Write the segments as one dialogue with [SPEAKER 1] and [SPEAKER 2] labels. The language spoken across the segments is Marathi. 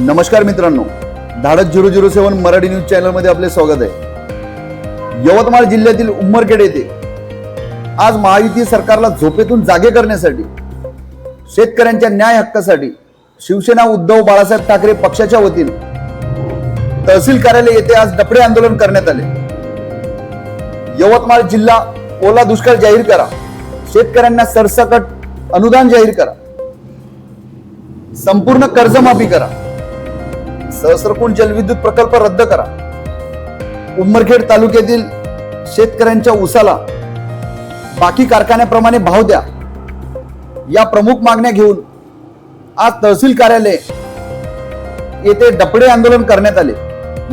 [SPEAKER 1] नमस्कार मित्रांनो. Dhadas zero zero seven Marathi news चॅनलमध्ये आपले स्वागत आहे. यवतमाळ जिल्ह्यातील उमरखेड येथे आज महायुती सरकारला झोपेतून जागे करण्यासाठी शेतकऱ्यांच्या न्याय हक्कासाठी शिवसेना उद्धव बाळासाहेब ठाकरे पक्षाच्या वतीने तहसील कार्यालय येथे आज डपडे आंदोलन करण्यात आले. यवतमाळ जिल्हा ओला दुष्काळ जाहीर करा. शेतकऱ्यांना सरसकट अनुदान जाहीर करा. संपूर्ण कर्जमाफी करा. सहस्रकुंड जलविद्युत प्रकल्प रद्द करा. उमरखेड तालुक्यातील शेतकऱ्यांच्या उसाला बाकी कारखान्याप्रमाणे भाव द्या. या प्रमुख मागण्या घेऊन आज तहसील कार्यालय येथे डपडे आंदोलन करण्यात आले.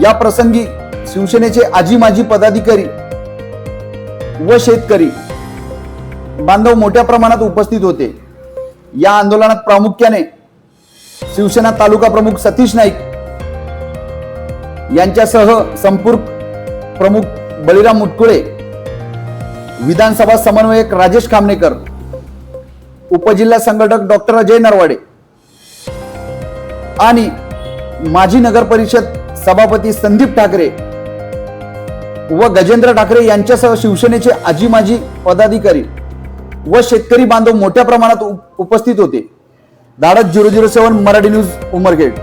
[SPEAKER 1] या प्रसंगी शिवसेनेचे आजी माजी पदाधिकारी व शेतकरी बांधव मोठ्या प्रमाणात उपस्थित होते. या आंदोलनात प्रामुख्याने शिवसेना तालुका प्रमुख सतीश नाईक यांच्यासह संपूर्ण प्रमुख बळीराम मुटकुळे विधानसभा समन्वयक राजेश खामनेकर उपजिल्हा संघटक डॉक्टर अजय नरवाडे आणि माजी नगर परिषद सभापती संदीप ठाकरे व गजेंद्र ठाकरे यांच्यासह शिवसेनेचे आजी माजी पदाधिकारी व शेतकरी बांधव मोठ्या प्रमाणात उपस्थित होते. Dhadas zero zero seven Marathi news Umarkhed.